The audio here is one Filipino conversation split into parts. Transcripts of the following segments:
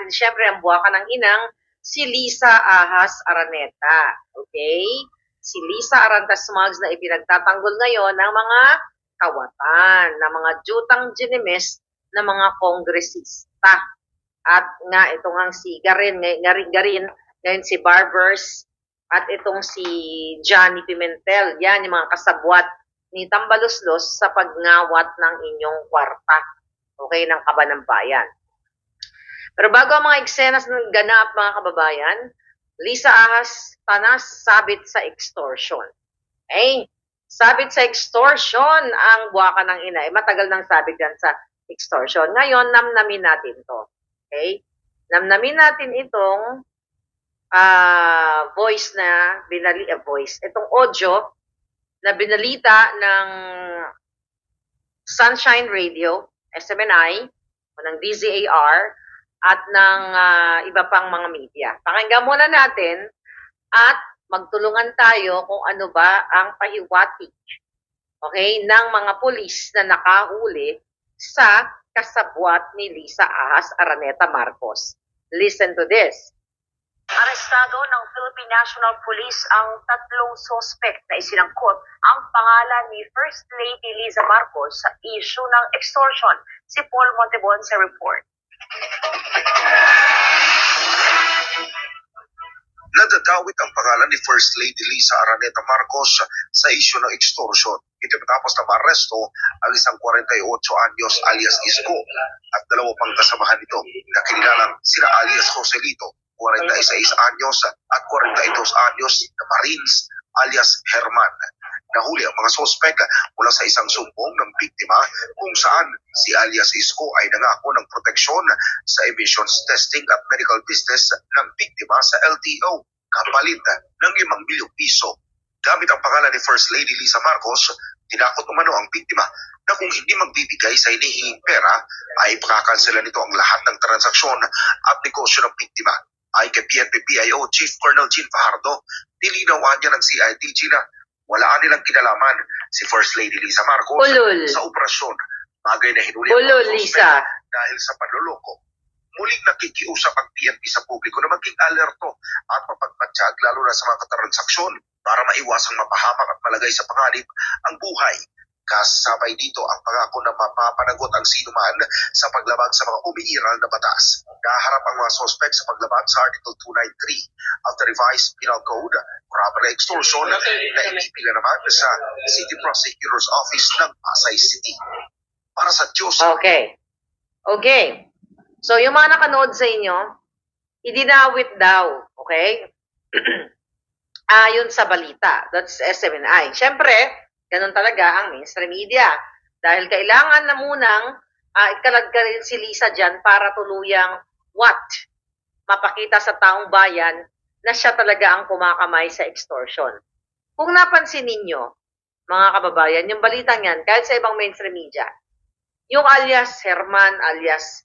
natin syempre ang buwaka ng inang si Lisa Ahas Araneta. Okay? Si Lisa Araneta Smugs na ipinagtatanggol ngayon ng mga kawatan, ng mga jutang ginimes ng mga kongresista. At nga itong ang si Garin, Garin, Garin ngayon si Barbers, at itong si Johnny Pimentel. Yan yung mga kasabwat ni Tambaloslos sa pagngawat ng inyong kwarta. Okay, ng kaba ng bayan. Pero bago ang mga eksenas ng ganap mga kababayan, Lisa Ahas tanas sabit sa extortion. Okay? Sabit sa extortion ang buwaka ng ina. Eh, matagal nang sabit yan sa extortion. Ngayon, namnamin natin to. Okay? Namnamin natin itong uh, voice na binali, uh, voice, itong audio na binalita ng Sunshine Radio, SMNI, o ng DZAR, at ng uh, iba pang mga media. Pakinggan muna natin at magtulungan tayo kung ano ba ang pahiwatig okay, ng mga pulis na nakahuli sa kasabwat ni Lisa Ahas Araneta Marcos. Listen to this. Arestado ng Philippine National Police ang tatlong suspect na isinangkot ang pangalan ni First Lady Liza Marcos sa issue ng extortion. Si Paul Montebon sa report. Nadadawit ang pangalan ni First Lady Liza Araneta Marcos sa isyu ng extortion. Ito matapos na maaresto ang isang 48 anyos alias Isko at dalawa pang kasamahan nito na kinilalang sila alias Joselito 46 anyos at 42 anyos na Marines alias Herman. Nahuli ang mga sospek mula sa isang sumbong ng biktima kung saan si alias Isko ay nangako ng proteksyon sa emissions testing at medical business ng biktima sa LTO kapalit ng 5 milyong piso. Gamit ang pangalan ni First Lady Lisa Marcos, tinakot umano ang biktima na kung hindi magbibigay sa hinihinging pera ay pakakansela nito ang lahat ng transaksyon at negosyo ng biktima ay kay PNP-PIO Chief Colonel Jean Fajardo, nilinawan niya ng CIDG na wala nilang kinalaman si First Lady Lisa Marcos Ulul. sa operasyon. Bagay na hinuli Ulul, Lisa. dahil sa panloloko. Muling nakikiusap ang PNP sa publiko na maging alerto at mapagmatsyag lalo na sa mga transaksyon para maiwasang mapahamak at malagay sa panganib ang buhay Kasabay dito ang pangako na mapapanagot ang sinuman sa paglabag sa mga umiiral na batas. Naharap ang mga sospek sa paglabag sa Article 293 of the Revised Penal Code, robbery extortion na inipila naman sa City Prosecutor's Office ng Pasay City. Para sa Diyos. Okay. Okay. So, yung mga nakanood sa inyo, idinawit daw, okay? Ayon sa balita. That's SMNI. Siyempre, Ganon talaga ang mainstream media. Dahil kailangan na munang uh, ikalag ka rin si Lisa dyan para tuluyang what? Mapakita sa taong bayan na siya talaga ang kumakamay sa extortion. Kung napansin ninyo, mga kababayan, yung balitang yan, kahit sa ibang mainstream media, yung alias Herman, alias,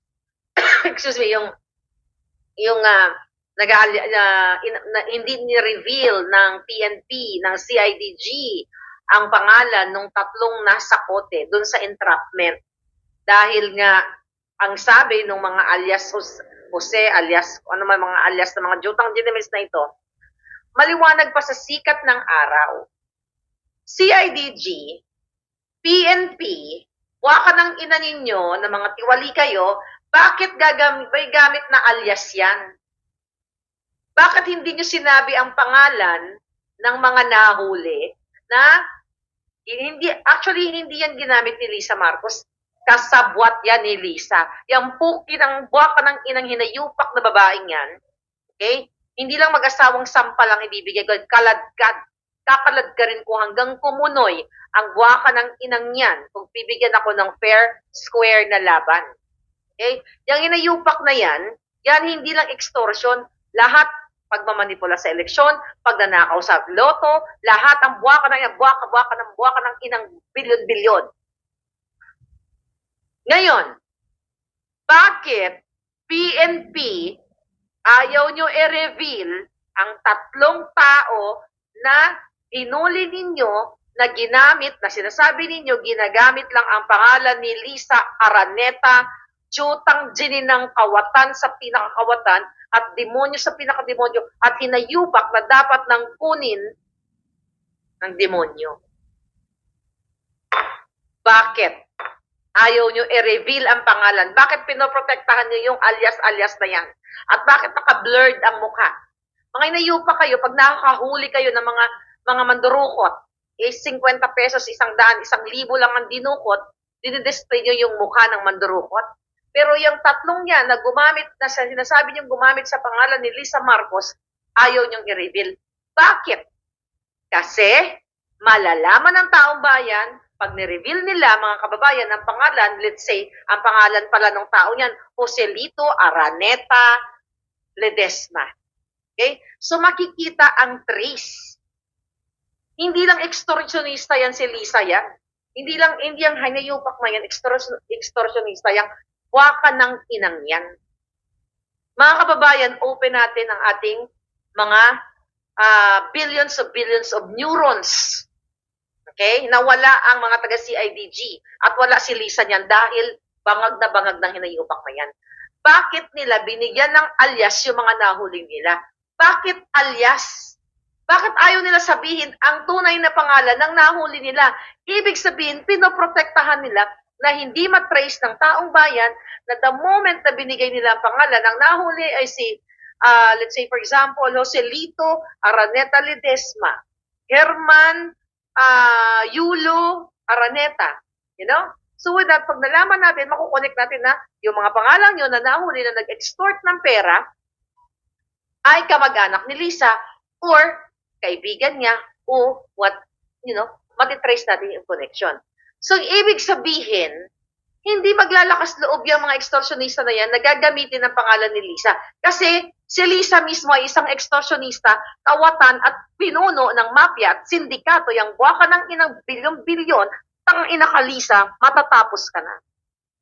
excuse me, yung, yung uh, nag uh, in, na, hindi ni-reveal ng PNP, ng CIDG, ang pangalan ng tatlong nasa kote doon sa entrapment. Dahil nga, ang sabi ng mga alias Jose, alias, ano man mga alias ng mga jutang dinamis na ito, maliwanag pa sa sikat ng araw. CIDG, PNP, waka ng ina ninyo na mga tiwali kayo, bakit gagamit, may gamit na alias yan? Bakit hindi nyo sinabi ang pangalan ng mga nahuli na hindi, actually, hindi yan ginamit ni Lisa Marcos. Kasabwat yan ni Lisa. Yung puki ng buwaka ng inang hinayupak na babaeng yan. Okay? Hindi lang mag-asawang sampa lang ibibigay ko. Kaladkad. Kakalad ka rin kung hanggang kumunoy ang buwaka ng inang yan kung bibigyan ako ng fair, square na laban. Okay? Yung inayupak na yan, yan hindi lang extortion. Lahat pagmamanipula sa eleksyon, pagnanakaw sa loto, lahat ang buwaka ng buwaka, buwaka ng buwaka ng inang bilyon-bilyon. Ngayon, bakit PNP ayaw nyo i-reveal ang tatlong tao na inuli ninyo na ginamit, na sinasabi ninyo, ginagamit lang ang pangalan ni Lisa Araneta tiyutang ng kawatan sa pinakakawatan at demonyo sa pinakademonyo at hinayupak na dapat nang kunin ng demonyo. Bakit? Ayaw nyo i-reveal ang pangalan. Bakit pinoprotektahan nyo yung alias-alias na yan? At bakit naka-blurred ang mukha? Mga inayupa kayo, pag nakakahuli kayo ng mga mga mandurukot, is 50 pesos, isang daan, isang libo lang ang dinukot, dinidisplay nyo yung mukha ng mandurukot. Pero yung tatlong yan na gumamit, na sa- sinasabi nyo gumamit sa pangalan ni Lisa Marcos, ayaw nyong i-reveal. Bakit? Kasi malalaman ng taong bayan, pag ni-reveal nila, mga kababayan, ang pangalan, let's say, ang pangalan pala ng tao yan, Joselito Araneta Ledesma. Okay? So makikita ang trace. Hindi lang extortionista yan si Lisa yan. Hindi lang, hindi ang hanayupak na yan, extortion, extortionista yan. Waka ng inang yan. Mga kababayan, open natin ang ating mga ah, billions of billions of neurons. Okay? Nawala ang mga taga CIDG at wala si Lisa niyan dahil bangag na bangag ng hinayupak na yan. Bakit nila binigyan ng alias yung mga nahuli nila? Bakit alias? Bakit ayaw nila sabihin ang tunay na pangalan ng nahuli nila? Ibig sabihin, pinoprotektahan nila na hindi matrace ng taong bayan na the moment na binigay nila ang pangalan, ang nahuli ay si, ah, let's say for example, Joselito Araneta Ledesma, Herman ah, Yulo Araneta. You know? So with that, pag nalaman natin, makukonek natin na yung mga pangalan yun na nahuli na nag-extort ng pera ay kamag-anak ni Lisa or kaibigan niya o what, you know, matitrace natin yung connection. So, ibig sabihin, hindi maglalakas loob yung mga extortionista na yan na gagamitin ang pangalan ni Lisa. Kasi si Lisa mismo ay isang extortionista, kawatan at pinuno ng mafia at sindikato. Yung buwa ka ng inang bilyon-bilyon, tang ina ka Lisa, matatapos ka na.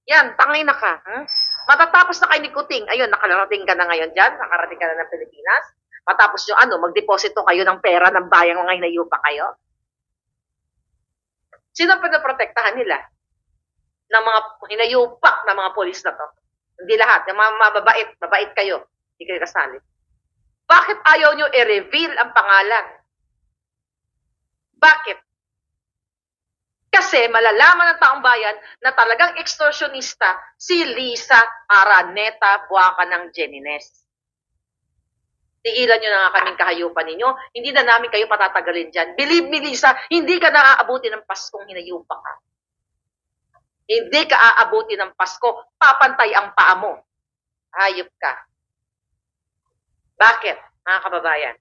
Yan, tangay na ka. Hmm? Matatapos na kay ni Kuting. Ayun, nakarating ka na ngayon dyan. Nakarating ka na ng Pilipinas. Matapos yung ano, magdeposito kayo ng pera ng bayang mga hinayupa kayo. Sino ang pinaprotektahan nila? Ng mga hinayupak na mga polis na to. Hindi lahat. Yung mga mababait, mabait kayo. Hindi kayo kasali. Bakit ayaw nyo i-reveal ang pangalan? Bakit? Kasi malalaman ng taong bayan na talagang extortionista si Lisa Araneta Buaka ng Jenines. Tigilan nyo na nga kaming kahayupan ninyo. Hindi na namin kayo patatagalin dyan. Believe me, Lisa, hindi ka naaabuti ng Paskong hinayupa ka. Hindi ka aabuti ng Pasko. Papantay ang paa mo. Hayop ka. Bakit, mga kababayan?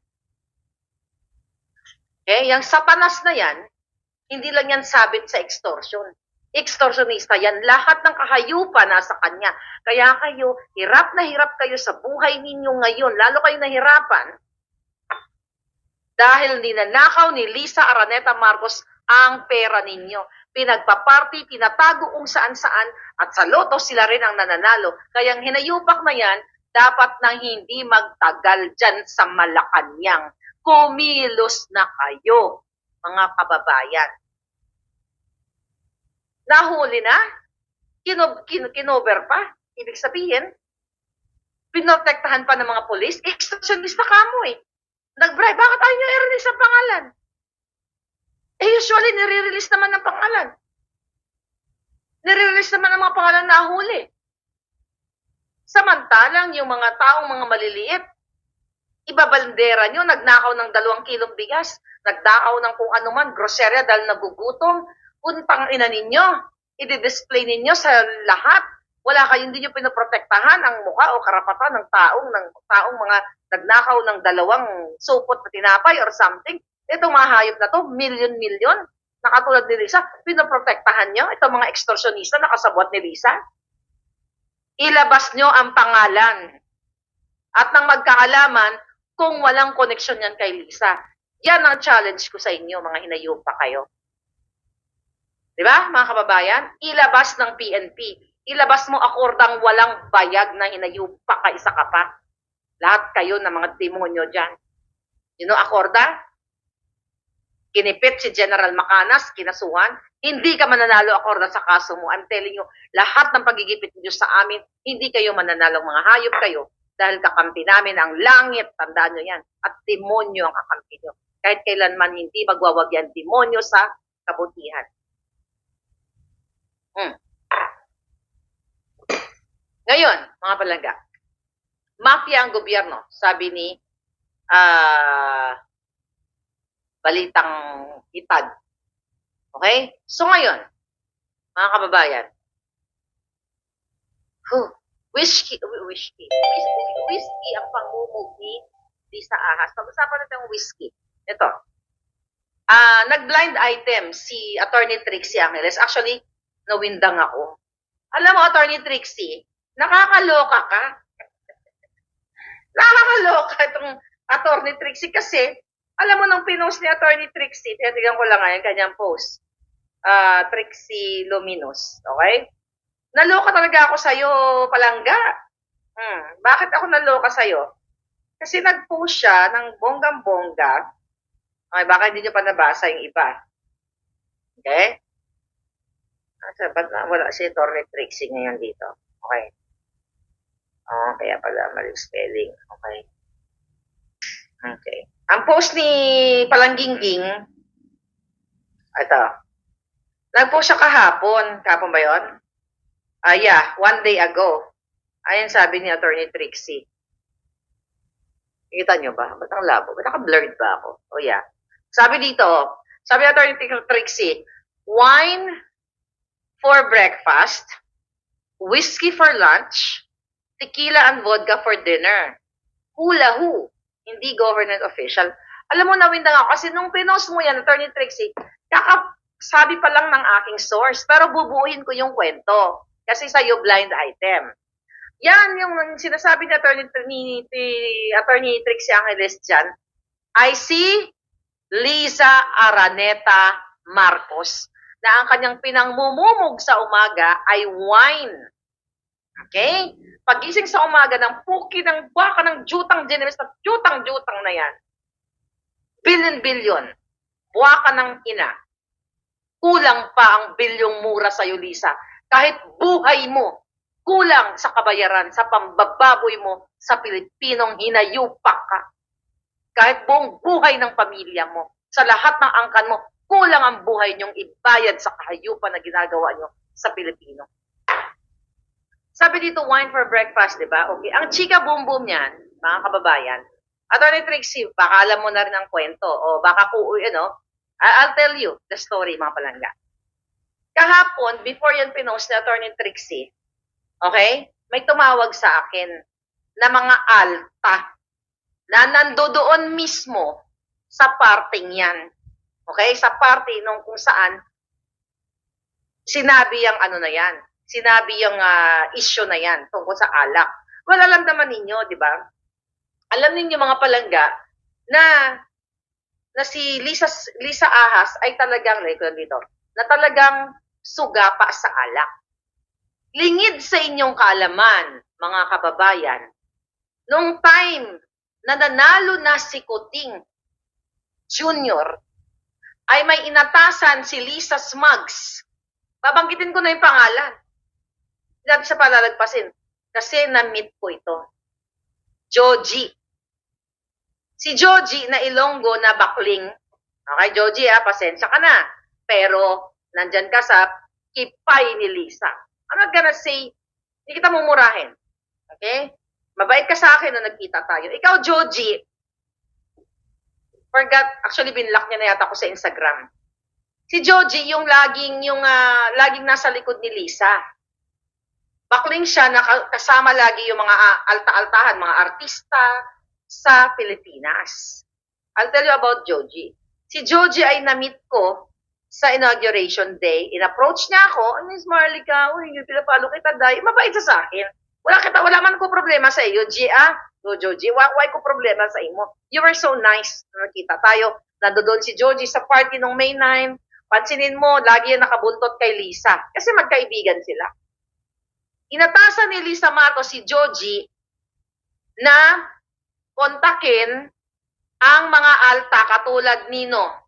Okay, yung satanas na yan, hindi lang yan sabit sa extortion. Extortionista yan. Lahat ng kahayupan nasa kanya. Kaya kayo, hirap na hirap kayo sa buhay ninyo ngayon. Lalo kayo nahirapan dahil ninanakaw ni Lisa Araneta Marcos ang pera ninyo. Pinagpaparty, pinatago kung saan-saan at sa loto sila rin ang nananalo. Kaya ang hinayupak na yan, dapat nang hindi magtagal dyan sa Malacanang. Kumilos na kayo, mga kababayan. Nahuli na? Kinob, kin, kinover pa? Ibig sabihin, pinotektahan pa ng mga polis? Extortionista ka mo eh. Nag-bribe, bakit ayaw nyo i-release ang pangalan? Eh, usually, nire-release naman ng pangalan. Nire-release naman ang mga pangalan na huli. Samantalang yung mga taong mga maliliit, ibabandera nyo, nagnakaw ng dalawang kilong bigas, nagdakaw ng kung ano man, groserya dahil nagugutom, puntang ina ninyo, i-display ninyo sa lahat. Wala kayo, hindi nyo pinoprotektahan ang mukha o karapatan ng taong, ng taong mga nagnakaw ng dalawang supot na tinapay or something. Itong mga hayop na to, million-million, nakatulad ni Lisa, pinoprotektahan nyo. Itong mga extortionista na kasabot ni Lisa. Ilabas nyo ang pangalan. At nang magkaalaman, kung walang koneksyon yan kay Lisa. Yan ang challenge ko sa inyo, mga hinayupa kayo. Di ba, mga kababayan? Ilabas ng PNP. Ilabas mo akordang walang bayag na hinayupa ka isa ka pa. Lahat kayo ng mga demonyo dyan. You know, akorda? kinipit si General Macanas, kinasuhan, hindi ka mananalo akorda sa kaso mo. I'm telling you, lahat ng pagigipit niyo sa amin, hindi kayo mananalo, mga hayop kayo, dahil kakampi namin ang langit, tandaan nyo yan, at demonyo ang kakampi nyo. Kahit kailanman hindi magwawag yan, demonyo sa kabutihan. Hmm. Ngayon, mga palangga, mafia ang gobyerno, sabi ni ah balitang itad. Okay? So ngayon, mga kababayan, huh, whiskey, whiskey, whiskey, whiskey ang pangmumog ni Lisa Ahas. Pag-usapan natin ang whiskey. Ito. Ah, nag-blind item si Attorney Trixie Angeles. Actually, nawindang ako. Alam mo, Attorney Trixie, nakakaloka ka. nakakaloka itong Attorney Trixie kasi alam mo nung pinost ni Attorney Trixie, tinitignan ko lang ngayon kanyang post. Ah, Trixie Luminos, okay? Naloka talaga ako sa'yo, palangga. Hmm, bakit ako naloka sa'yo? Kasi nag-post siya ng bonggang-bongga. Okay, baka hindi nyo pa nabasa yung iba. Okay? Asa, ba't na, wala si Attorney Trixie ngayon dito? Okay. Oh, kaya pala mali spelling. Okay. Okay. Ang post ni Palangginging, ito. Nag-post siya kahapon. Kahapon ba yun? Ah, yeah. One day ago. Ayan sabi ni Attorney Trixie. Kita nyo ba? Ba't ang labo? Ba't naka-blurred ba ako? Oh, yeah. Sabi dito, sabi ni Attorney Trixie, wine for breakfast, whiskey for lunch, tequila and vodka for dinner. Hula who? Hindi government official. Alam mo, nawindang ako kasi nung pinost mo yan, Attorney Trixie, kakasabi pa lang ng aking source, pero bubuuin ko yung kwento. Kasi sa'yo blind item. Yan yung sinasabi ni Attorney, ni, ni Attorney Trixie Angeles dyan. I see Liza Araneta Marcos na ang kanyang pinangmumumog sa umaga ay wine. Okay? Pagising sa umaga ng puki ng baka ng jutang generous na jutang-jutang na yan. Billion-billion. Buwaka ng ina. Kulang pa ang bilyong mura sa iyo, Lisa. Kahit buhay mo, kulang sa kabayaran, sa pambababoy mo sa Pilipinong hinayupak ka. Kahit buong buhay ng pamilya mo, sa lahat ng angkan mo, kulang ang buhay niyong ibayad sa kahayupan na ginagawa niyo sa Pilipino. Sabi dito, wine for breakfast, di ba? Okay. Ang chika boom boom niyan, mga kababayan, Attorney Trixie, baka alam mo na rin ang kwento, o baka ku, ano, I'll tell you the story, mga palangga. Kahapon, before yan pinost ni Attorney Trixie, okay, may tumawag sa akin na mga alta na nandoon mismo sa parting yan. Okay? Sa party nung kung saan sinabi yung ano na yan. Sinabi yung uh, issue na yan tungkol sa alak. Well, alam naman ninyo, di ba? Alam ninyo mga palangga na na si Lisa Lisa Ahas ay talagang like dito, na talagang suga pa sa alak. Lingid sa inyong kaalaman, mga kababayan, nung time na nanalo na si Kuting Junior, ay may inatasan si Lisa Smugs. Babanggitin ko na yung pangalan. Hindi natin siya palalagpasin. Kasi na-meet ko ito. Joji. Si Joji na Ilonggo na bakling. Okay, Joji ha, pasensya ka na. Pero, nandyan ka sa kipay ni Lisa. I'm not gonna say, hindi kita mumurahin. Okay? Mabait ka sa akin na nagkita tayo. Ikaw, Joji, forgot, actually binlock niya na yata ako sa Instagram. Si Joji, yung laging, yung, uh, laging nasa likod ni Lisa. Bakling siya, na kasama lagi yung mga uh, alta-altahan, mga artista sa Pilipinas. I'll tell you about Joji. Si Joji ay na-meet ko sa inauguration day. In-approach niya ako, Miss Marlica, uy, pinapalo kita, day. Mabait sa akin. Wala kita, wala man ko problema sa iyo, G, ah. No, Joji, why, why ko problema sa imo? You were so nice na nakita tayo. Nandoon si Joji sa party nung May 9. Pansinin mo, lagi yan nakabuntot kay Lisa. Kasi magkaibigan sila. Inatasan ni Lisa Mato si Joji na kontakin ang mga alta katulad nino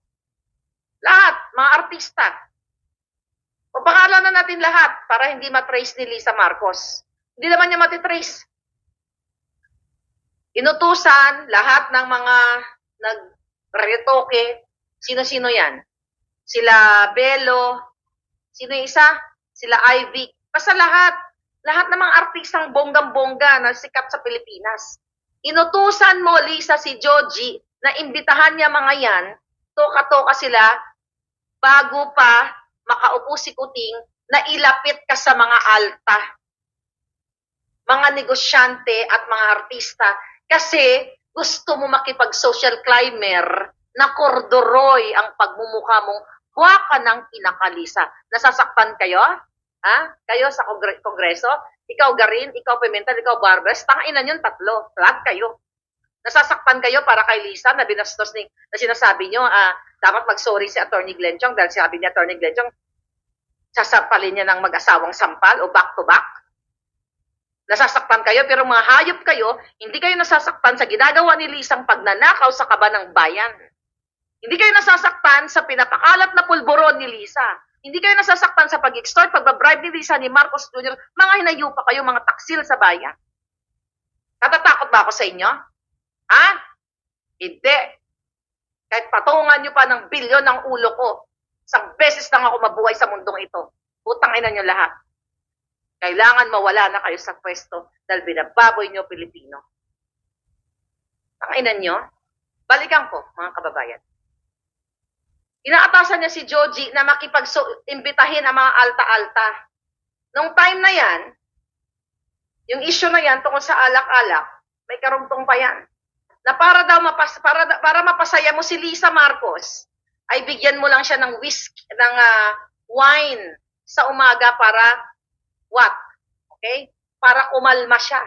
Lahat, mga artista. O pangalan na natin lahat para hindi matrace ni Lisa Marcos. Hindi naman niya matitrace. Inutusan lahat ng mga nag-retoke. Sino-sino yan? Sila Belo. Sino yung isa? Sila Ivy. Basta lahat. Lahat ng mga artistang bonggang-bongga na sikat sa Pilipinas. Inutusan mo, Lisa, si Joji, na imbitahan niya mga yan, toka-toka sila, bago pa makaupo si Kuting, na ilapit ka sa mga alta mga negosyante at mga artista kasi gusto mo makipag-social climber na kordoroy ang pagmumukha mong huwaka ng inakalisa. Nasasaktan kayo? Ha? Kayo sa kongre- kongreso? Ikaw Garin, ikaw Pimentel, ikaw Barbers, tangainan yung tatlo. Lahat kayo. Nasasaktan kayo para kay Lisa na binastos ni, na sinasabi nyo, ah, dapat mag-sorry si Attorney Glenchong dahil sabi ni Attorney Glenchong, sasampalin niya ng mag-asawang sampal o back-to-back. Nasasaktan kayo, pero mga hayop kayo, hindi kayo nasasaktan sa ginagawa ni Lisang pagnanakaw sa kaba ng bayan. Hindi kayo nasasaktan sa pinapakalat na pulburon ni Lisa. Hindi kayo nasasaktan sa pag-extort, pagbabribe ni Lisa ni Marcos Jr. Mga hinayupa kayo, mga taksil sa bayan. Natatakot ba ako sa inyo? Ha? Hindi. Kahit patungan nyo pa ng bilyon ng ulo ko, isang beses lang ako mabuhay sa mundong ito. Utang ina nyo lahat. Kailangan mawala na kayo sa pwesto dahil binababoy nyo Pilipino. Tanginan nyo, balikan ko, mga kababayan. Inaatasan niya si Joji na makipag-imbitahin ang mga alta-alta. Nung time na yan, yung issue na yan tungkol sa alak-alak, may karugtong pa yan. Na para daw mapas, para, para mapasaya mo si Lisa Marcos, ay bigyan mo lang siya ng whiskey, ng ah, wine sa umaga para what? Okay? Para kumalma siya.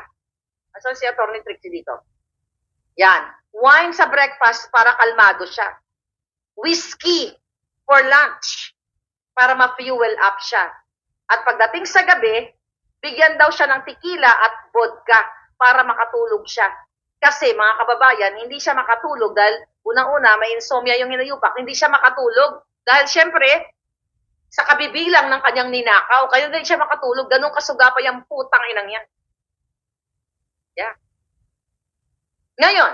Asan si Atty. Trixie dito? Yan. Wine sa breakfast para kalmado siya. Whiskey for lunch para ma-fuel up siya. At pagdating sa gabi, bigyan daw siya ng tequila at vodka para makatulog siya. Kasi mga kababayan, hindi siya makatulog dahil unang-una may insomnia yung hinayupak, hindi siya makatulog dahil syempre sa kabibilang ng kanyang ninakaw. Kaya din siya makatulog. Ganun kasugapay ang putang inang yan. Yeah. Ngayon,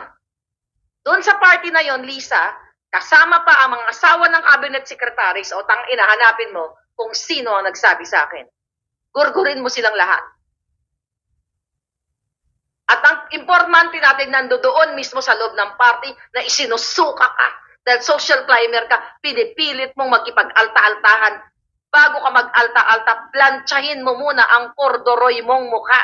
doon sa party na yon Lisa, kasama pa ang mga asawa ng cabinet secretaries o tang ina, hanapin mo kung sino ang nagsabi sa akin. Gurgurin mo silang lahat. At ang importante natin nandoon mismo sa loob ng party na isinusuka ka dahil social climber ka, pinipilit mong magkipag-alta-altahan. Bago ka mag-alta-alta, plantsahin mo muna ang kordoroy mong muka.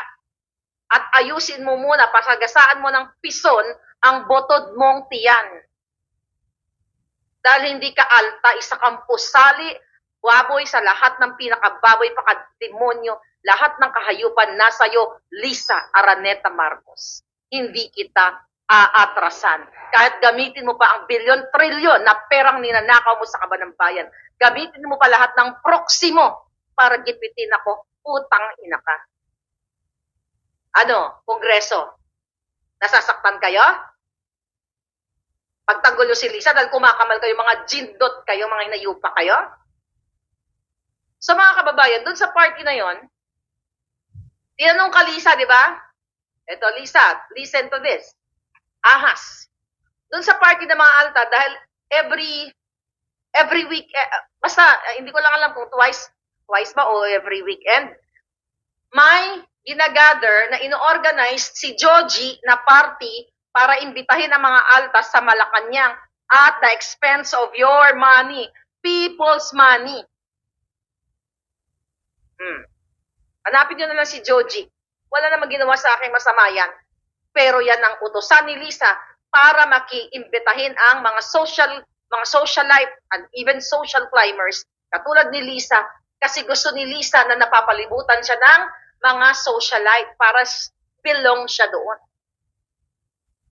At ayusin mo muna, pasagasaan mo ng pison ang botod mong tiyan. Dahil hindi ka alta, isa kang pusali, waboy sa lahat ng pinakababoy pakademonyo, lahat ng kahayupan nasa iyo, Lisa Araneta Marcos. Hindi kita aatrasan. Kahit gamitin mo pa ang bilyon, trilyon na perang ninanakaw mo sa kaban ng bayan, gamitin mo pa lahat ng proxy mo para gipitin ako, utang ina ka. Ano, kongreso? Nasasaktan kayo? Pagtanggol nyo si Lisa dahil kumakamal kayo, mga jindot kayo, mga inayupa kayo? So mga kababayan, doon sa party na yon, tinanong ka Lisa, di ba? Ito, Lisa, listen to this ahas. Doon sa party ng mga alta, dahil every every week, eh, basta eh, hindi ko lang alam kung twice, twice ba o every weekend, may ginagather na ino-organize si Joji na party para imbitahin ang mga alta sa Malacanang at the expense of your money, people's money. Hmm. Hanapin nyo na lang si Joji. Wala namang ginawa sa akin masama yan. Pero yan ang utosan ni Lisa para makiimbitahin ang mga social mga socialite and even social climbers katulad ni Lisa kasi gusto ni Lisa na napapalibutan siya ng mga socialite para belong siya doon.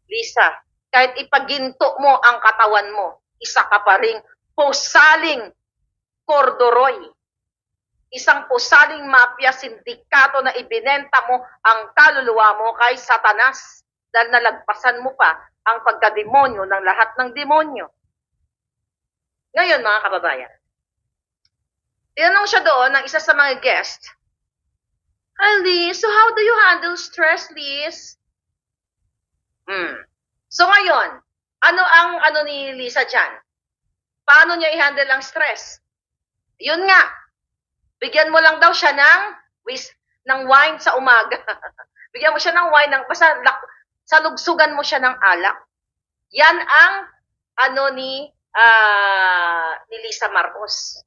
Lisa, kahit ipaginto mo ang katawan mo, isa ka pa ring pusaling kordoroy. Isang pusaling mafia sindikato na ibinenta mo ang kaluluwa mo kay Satanas dahil nalagpasan mo pa ang pagkademonyo ng lahat ng demonyo. Ngayon, mga kababayan, tinanong siya doon ng isa sa mga guest, Hi, Liz. So, how do you handle stress, Liz? Hmm. So, ngayon, ano ang ano ni Lisa dyan? Paano niya i-handle ang stress? Yun nga. Bigyan mo lang daw siya ng wis ng wine sa umaga. Bigyan mo siya ng wine ng basta lak, salugsugan mo siya ng alak. Yan ang ano ni ah, ni Lisa Marcos.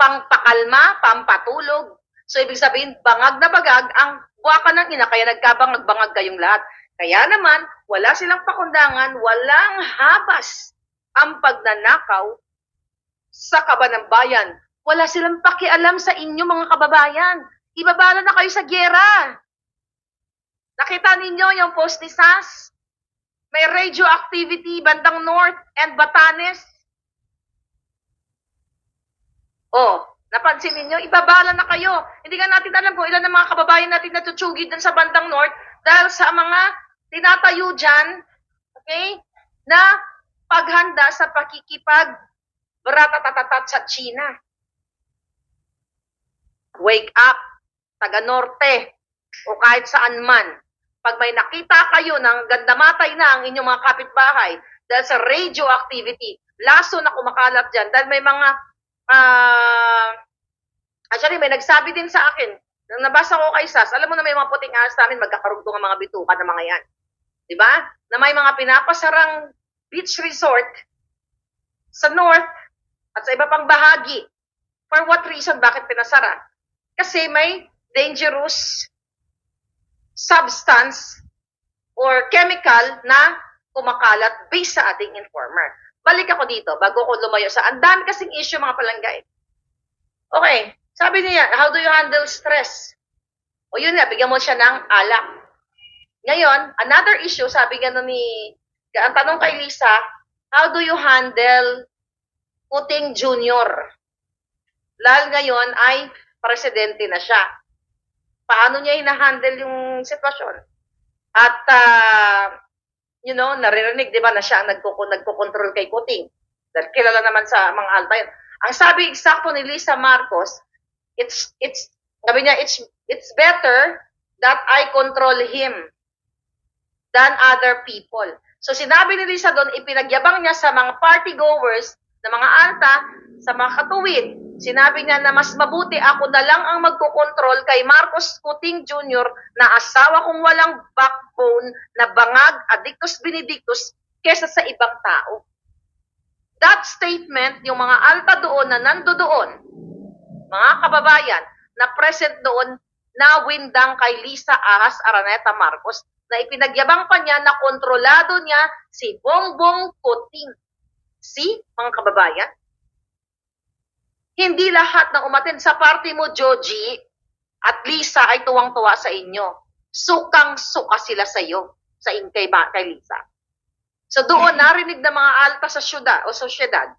Pangpakalma, pampatulog. So, ibig sabihin, bangag na bagag ang buwa ka ng ina, kaya nagkabangag-bangag kayong lahat. Kaya naman, wala silang pakundangan, walang habas ang pagnanakaw sa kaban ng bayan. Wala silang pakialam sa inyo, mga kababayan. Ibabala na kayo sa gyera. Nakita ninyo yung post ni SAS? May radioactivity bandang North and Batanes. Oh, napansin ninyo? Ibabala na kayo. Hindi nga natin alam kung ilan ang mga kababayan natin natutsugi dun sa bandang North dahil sa mga tinatayo dyan, okay, na paghanda sa pakikipag bratatatat sa China. Wake up, taga Norte, o kahit saan man. Pag may nakita kayo ng gandamatay na ang inyong mga kapitbahay dahil sa radioactivity, laso na kumakalat dyan, dahil may mga, ah, actually may nagsabi din sa akin, nang nabasa ko kay SAS, alam mo na may mga puting ahas namin, magkakarugtong ang mga bituka ng mga yan. Di ba? Na may mga pinapasarang beach resort sa north at sa iba pang bahagi. For what reason? Bakit pinasara? Kasi may dangerous substance or chemical na kumakalat based sa ating informer. Balik ako dito bago ko lumayo sa ang dami kasing issue mga palanggay. Okay, sabi niya, how do you handle stress? O yun nga, bigyan mo siya ng alak. Ngayon, another issue, sabi nga ni, ang tanong kay Lisa, how do you handle Puting Junior? Lal ngayon ay presidente na siya. Paano niya hinahandle yung sitwasyon? At, ah, you know, naririnig, di ba, na siya ang nagkuko, nagkukontrol kay Kuting. Dahil kilala naman sa mga alta yun. Ang sabi eksakto ni Lisa Marcos, it's, it's, sabi niya, it's, it's better that I control him than other people. So sinabi ni Lisa doon, ipinagyabang niya sa mga party goers, na mga alta, sa mga katuwid. Sinabi niya na mas mabuti ako na lang ang magkokontrol kay Marcos Kuting Jr. na asawa kong walang backbone na bangag, addictus benedictus, kesa sa ibang tao. That statement, yung mga alta doon na nando doon, mga kababayan, na present doon, na windang kay Lisa Ahas Araneta Marcos, na ipinagyabang pa niya na kontrolado niya si Bongbong Kuting. See, mga kababayan? Hindi lahat ng umaten sa party mo, Joji, at Lisa ay tuwang-tuwa sa inyo. Sukang-suka sila sa iyo, sa in kay, ba- kay Lisa. So doon narinig ng mga alta sa syudad o sosyedad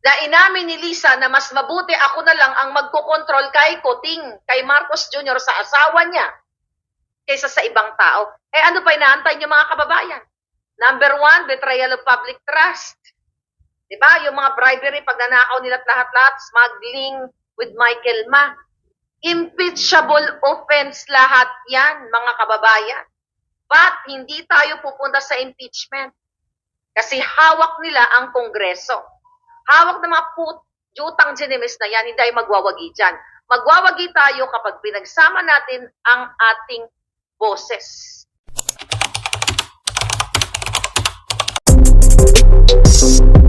na inamin ni Lisa na mas mabuti ako na lang ang magkokontrol kay Kuting, kay Marcos Jr. sa asawa niya kaysa sa ibang tao. Eh ano pa inaantay niyo mga kababayan? Number one, betrayal of public trust. 'Di ba? Yung mga bribery, pagnanakaw nila lahat-lahat, smuggling with Michael Ma. Impeachable offense lahat 'yan, mga kababayan. But hindi tayo pupunta sa impeachment. Kasi hawak nila ang Kongreso. Hawak ng mga put jutang ginimis na yan, hindi tayo magwawagi dyan. Magwawagi tayo kapag pinagsama natin ang ating boses. Thank you.